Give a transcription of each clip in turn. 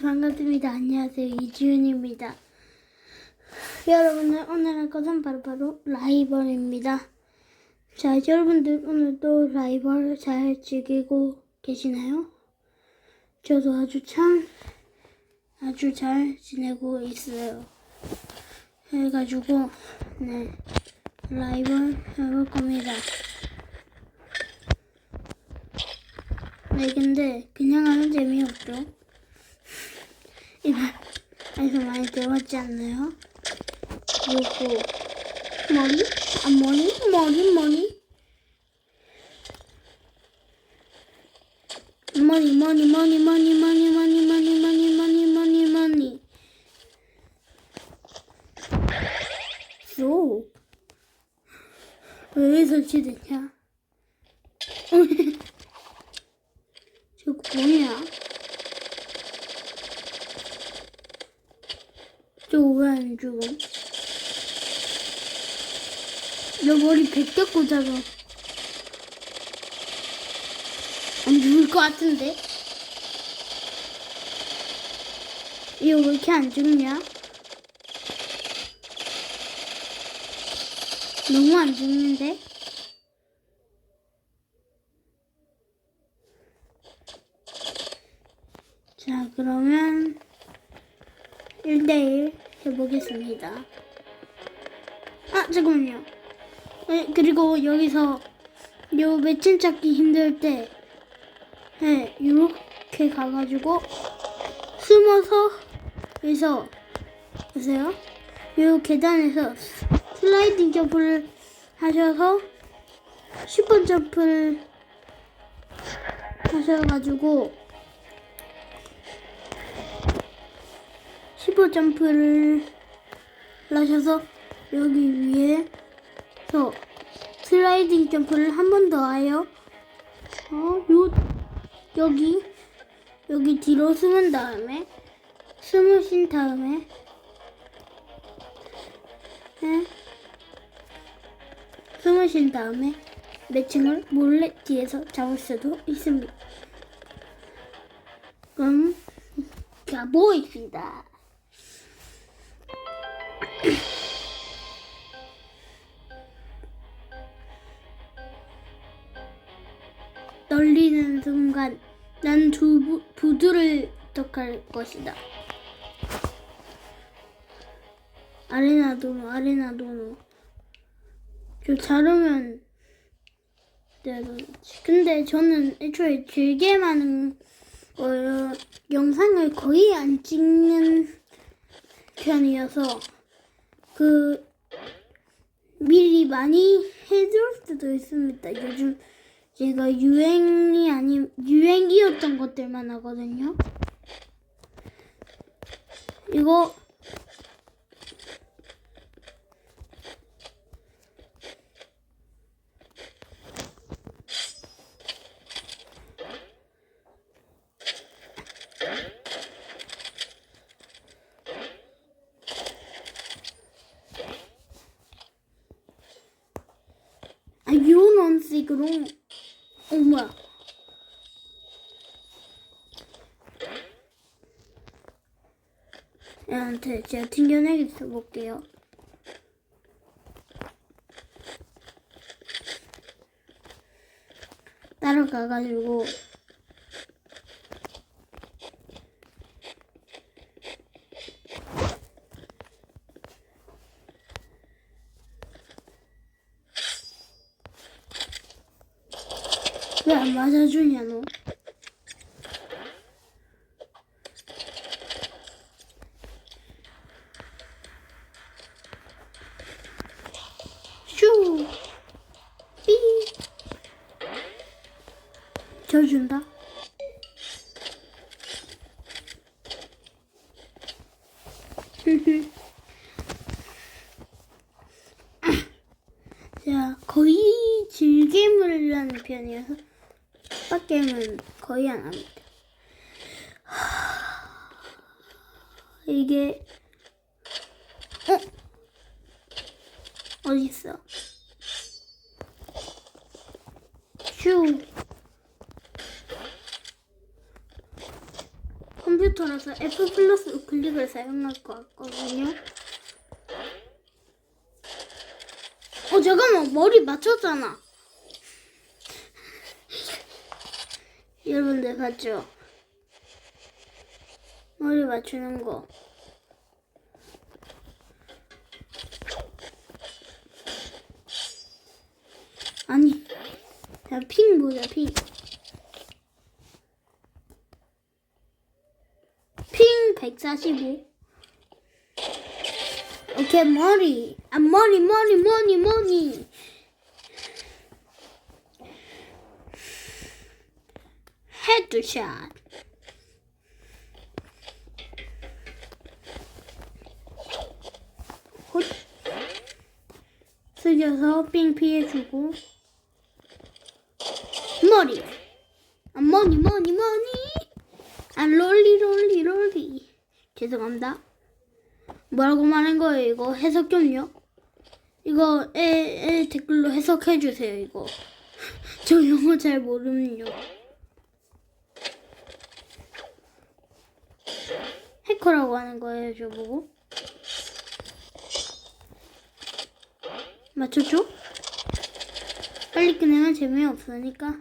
반갑습니다. 안녕하세요. 이지윤입니다. 여러분들 오늘 할 것은 바로 바로 라이벌입니다. 자, 여러분들 오늘도 라이벌 잘 즐기고 계시나요? 저도 아주 참 아주 잘 지내고 있어요. 해가지고 네 라이벌 해볼 겁니다. 네, 근데 그냥 하면 재미없죠. 이거 많이 들어봤지 않나요? 그리고 머리? 아 머리? 머리 머리 머리 머리 머리 머리 머리 머리 머리 머리 머리 쏘. 왜 설치됐냐? 저거 뭐냐? 저거 죽어? 너 머리 백대 꽂아서 안 죽을 것 같은데? 이거 왜 이렇게 안 죽냐? 너무 안 죽는데? 자, 그러면 1대1 해보겠습니다. 아, 잠깐만요. 네, 그리고 여기서 요 매칭 찾기 힘들 때, 네, 이렇게 가가지고 숨어서 여기서 보세요. 요 계단에서 슬라이딩 점프를 하셔서 10번 점프를 하셔가지고 15 점프를 하셔서 여기 위에서 슬라이딩 점프를 한 번 더 해요. 어, 요 여기 여기 뒤로 숨은 다음에 숨으신 다음에 네. 숨으신 다음에 매칭을 몰래 뒤에서 잡을 수도 있습니다. 그럼 가보겠습니다. 떨리는 순간 난 두 부두를 덕할 것이다. 아레나 도노 아레나 도노 저 잘하면 내가 근데 저는 애초에 길게 많은 어, 영상을 거의 안 찍는 편이어서 그 미리 많이 해줄 수도 있습니다. 요즘 제가 유행이 아니 유행이었던 것들만 하거든요. 이거 아 요런식으로 어 뭐야 얘한테 제가 튕겨내겠어 볼게요. 따라가가지고 왜 안 맞아주냐 너 슈! 삐! 져준다? 자, 거의 즐김을 하는 편이어서 빡게임은 거의 안 합니다. 이게 어? 어디 있어? 컴퓨터라서 F 플러스 우클릭을 사용할 것 같거든요. 어 잠깐만 머리 맞췄잖아. 여러분들 봤죠? 머리 맞추는 거. 아니, 자, 핑 보자, 핑. 핑 145. 오케이, 머리. 아, 머리, 머리, 머리. 헤드샷. 헛. 숙여서 삥 피해주고. 머리. 아, 머니, 머니, 머니. 아, 롤리, 롤리, 롤리. 죄송합니다. 뭐라고 말한 거예요, 이거? 해석 좀요? 이거, 에, 에, 댓글로 해석해 주세요, 이거. 저 영어 잘 모르는요. 해커라고 하는 거예요, 저보고. 맞췄죠? 빨리 끝내면 재미없으니까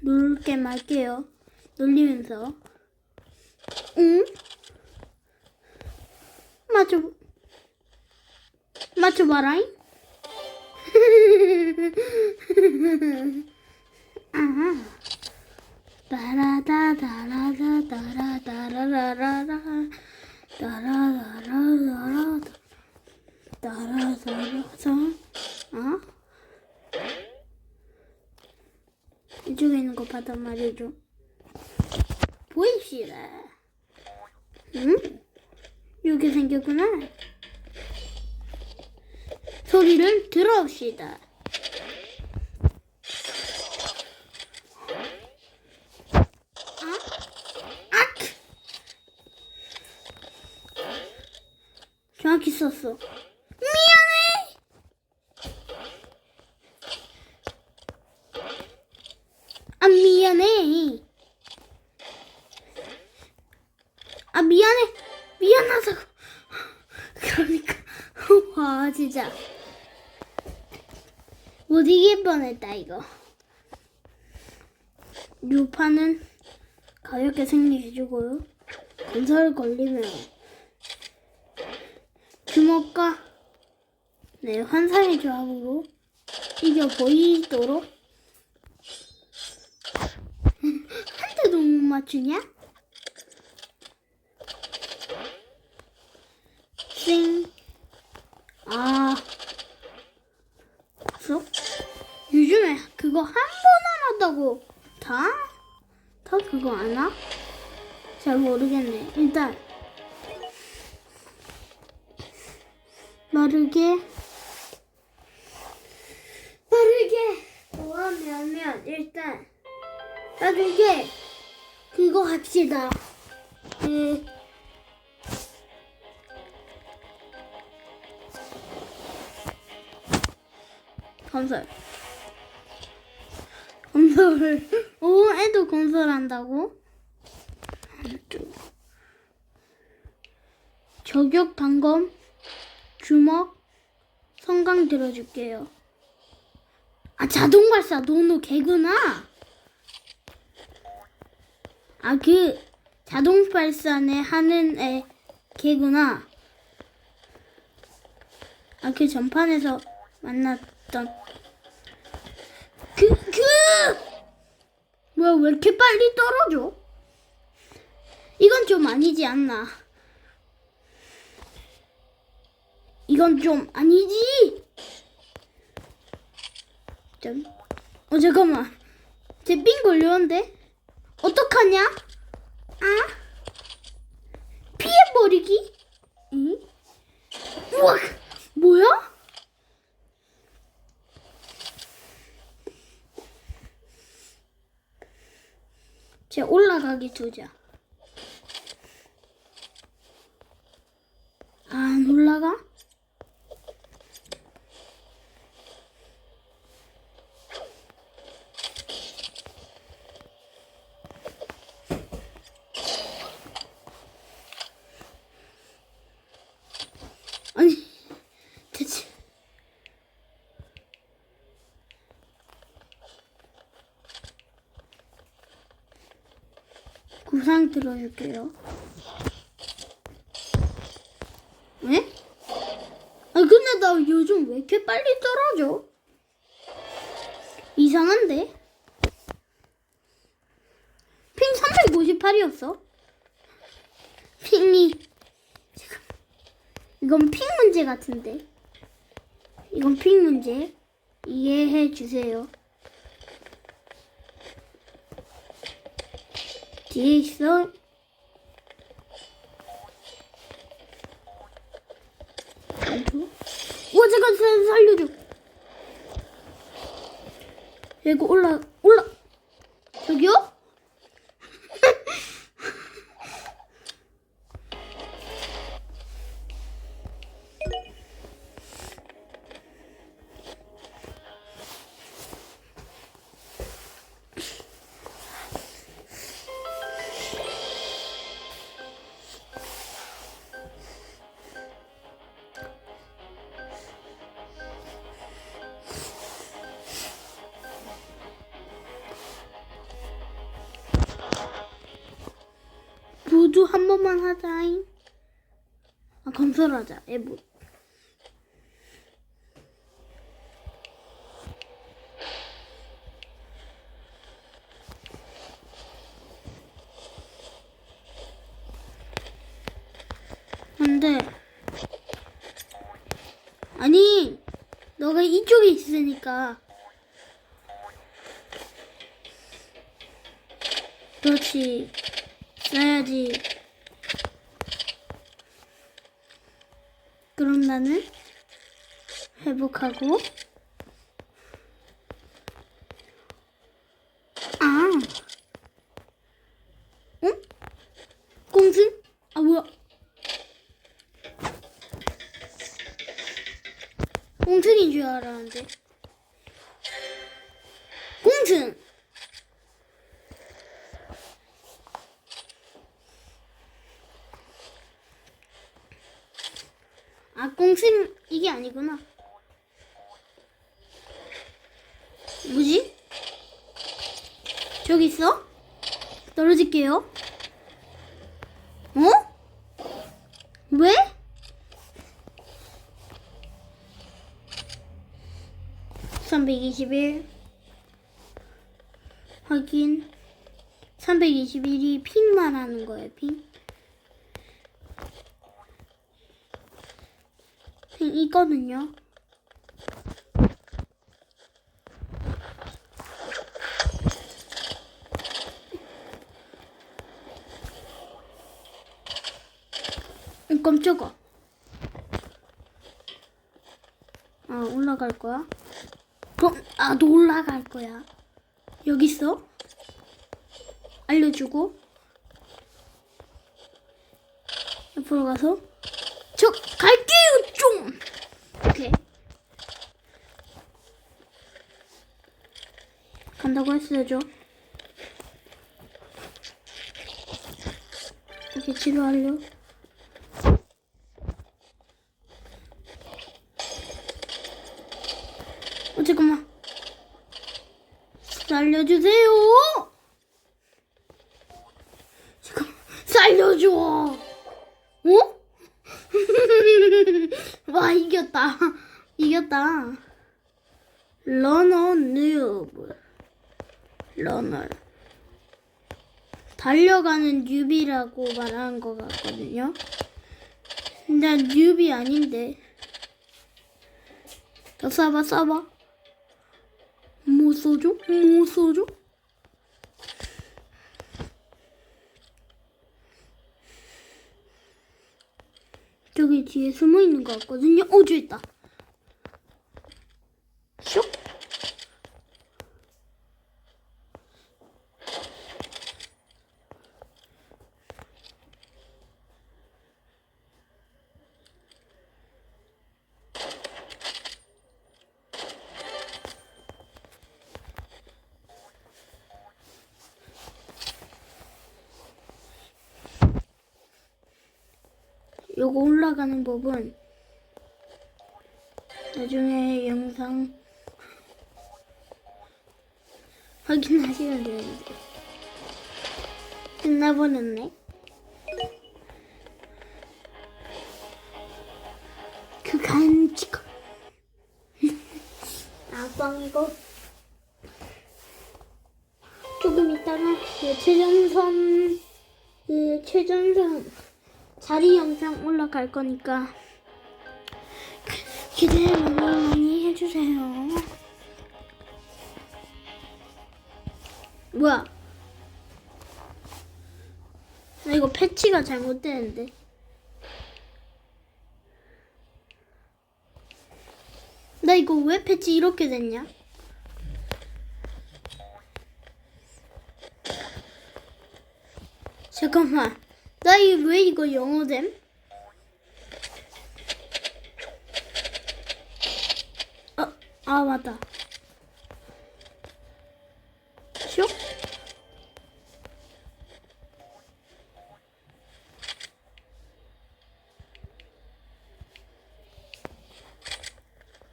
놀게 말게요. 놀리면서 응? 맞춰 맞춰봐라잉. 아하. 따라다 따라다 따라 따라라라라 따라라라라라 따라따라서 어? 이쪽에 있는 거 봤단 말이죠. 보이시라. 응? 이렇게 생겼구나. 소리를 들어옵시다. 아? 악! 정확히 썼어. 미안해! 아, 미안해. 아, 미안해. 미안하다고. 그러니까. 와, 진짜. 못 이길 뻔했다, 이거. 유파는 가볍게 승리해주고요. 건설 걸리면 주먹과 네, 환상의 조합으로 이겨 보이도록 한 대도 못 맞추냐? 쌩. 아. 쏙? 요즘에 그거 한 번안 한다고 다? 다 그거 안 하? 잘 모르겠네. 일단 마르게 마르게 뭐하면 일단 마르게 그거 합시다. 그 건설. 건설을 오 애도 건설한다고? 저격 단검 주먹 성강 들어줄게요. 아 자동 발사 노노 개구나. 아 그 자동 발사네 하는 애 개구나. 아 그 전판에서 만났 던그 그. 뭐야 왜 이렇게 빨리 떨어져? 이건 좀 아니지 않나? 이건 좀 아니지. 좀. 어 잠깐만. 제 삥 걸렸는데 어떡하냐? 아? 피해버리기? 응? 우와 뭐야? 제 올라가기 두자. 아, 안 올라가? 아니. 들어줄게요. 네? 아 근데 나 요즘 왜 이렇게 빨리 떨어져? 이상한데? 핑 358이었어? 핑이 이건 핑 문제 같은데 이건 핑 문제 이해해 주세요. 뒤에 있어. 와 잠깐 살- 살려줘. 이거 올라 번만 하자잉. 아 건설하자. 에보. 안돼. 아니, 너가 이쪽에 있으니까. 그렇지. 써야지. 나는 회복하고. 아. 응? 공승? 아, 뭐야. 공승인 줄 알았는데. 공승! 아, 꽁승 이게 아니구나. 뭐지? 저기 있어? 떨어질게요. 어? 왜? (321) 확인 321이 핑만 하는 거예요 핑 핑 있거든요. 음, 깜짝아. 아, 올라갈 거야? 그럼, 아, 너 올라갈 거야. 여기 있어? 알려주고. 옆으로 가서. 저, 갈게요, 좀! 오케이. 간다고 했어야죠. 이렇게 치료하려. 어, 잠깐만. 살려주세요! 잠깐, 살려줘! 어? 와 이겼다 이겼다 러너 뉴브 러너 달려가는 뉴비라고 말하는 것 같거든요 근데 뉴비 아닌데 더 쏴봐 쏴봐 못 쏘죠? 못 쏘죠? 저기 뒤에 숨어 있는 것 같거든요. 어, 저 있다. 올라가는 법은 나중에 영상 확인하시면 되는데 끝나버렸네. 그 간지가. 아빵 이거 조금 있다가 그 최전선 그 최전선 자리 영상 올라갈 거니까 기대 많이 많이 해주세요. 뭐야? 나 이거 패치가 잘못되는데. 나 이거 왜 패치 이렇게 됐냐? 잠깐만. 나 이 왜 이거 영어됨? 아, 아 맞다. 쇼?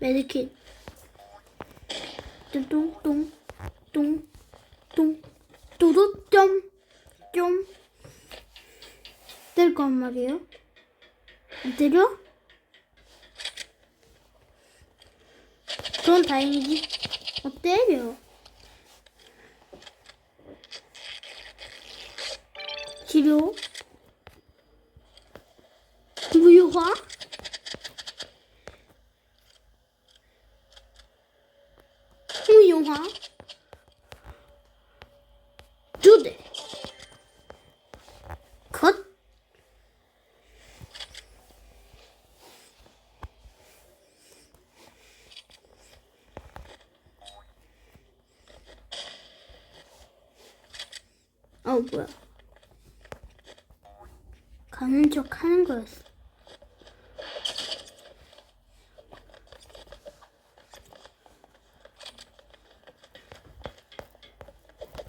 메디킷. 뚱뚱뚱 뚱뚱 뚜두 점좀 때릴 거란 말이에요? 안 때려? 그건 다행이지. 어, 때려. 치료. 무효화? 무효화? 두 대. 컷. 어 뭐야? 가는 척 하는 거였어.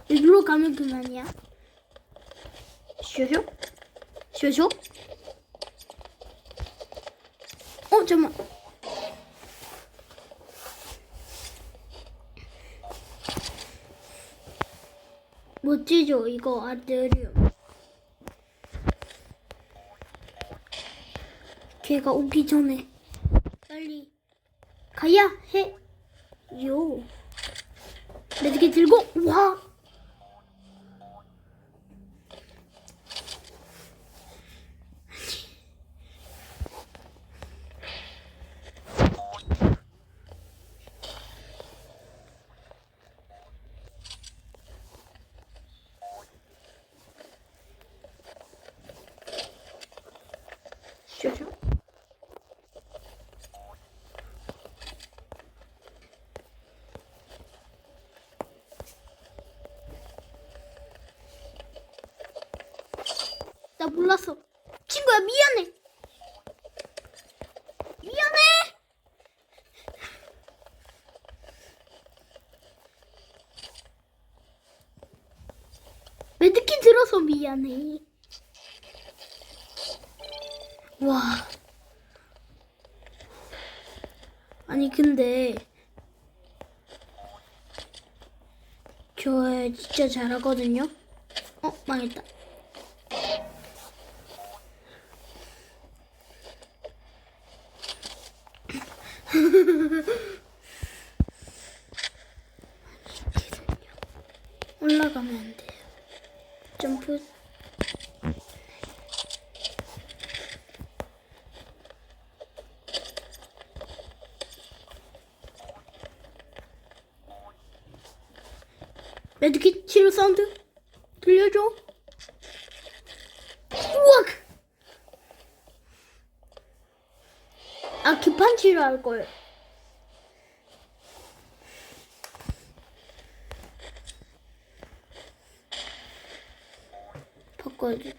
일로 가면 그만이야. 쇼쇼? 쇼쇼? 어 잠만. 멋지죠 이거 아들이요. 걔가 오기 전에 빨리 가야 해. 요. 매드기 들고 와. 쇼쇼. 나 몰랐어. 친구야 미안해. 미안해. 매드킨 들어서 미안해. 와. 아니 근데 저 진짜 잘하거든요. 어 망했다. 올라가면 안 돼요. 점프. 매드킷 치료 사운드 들려줘. 우와! 아 급한 치료 할 걸. 바꿔 야지.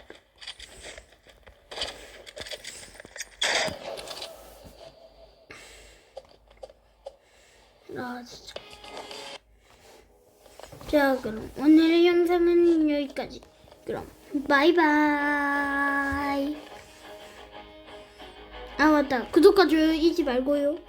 아 진짜. 자 그럼 오늘의 영상은 여기까지. 그럼 바이바이. 아 맞다 구독과 좋아요 잊지 말고요.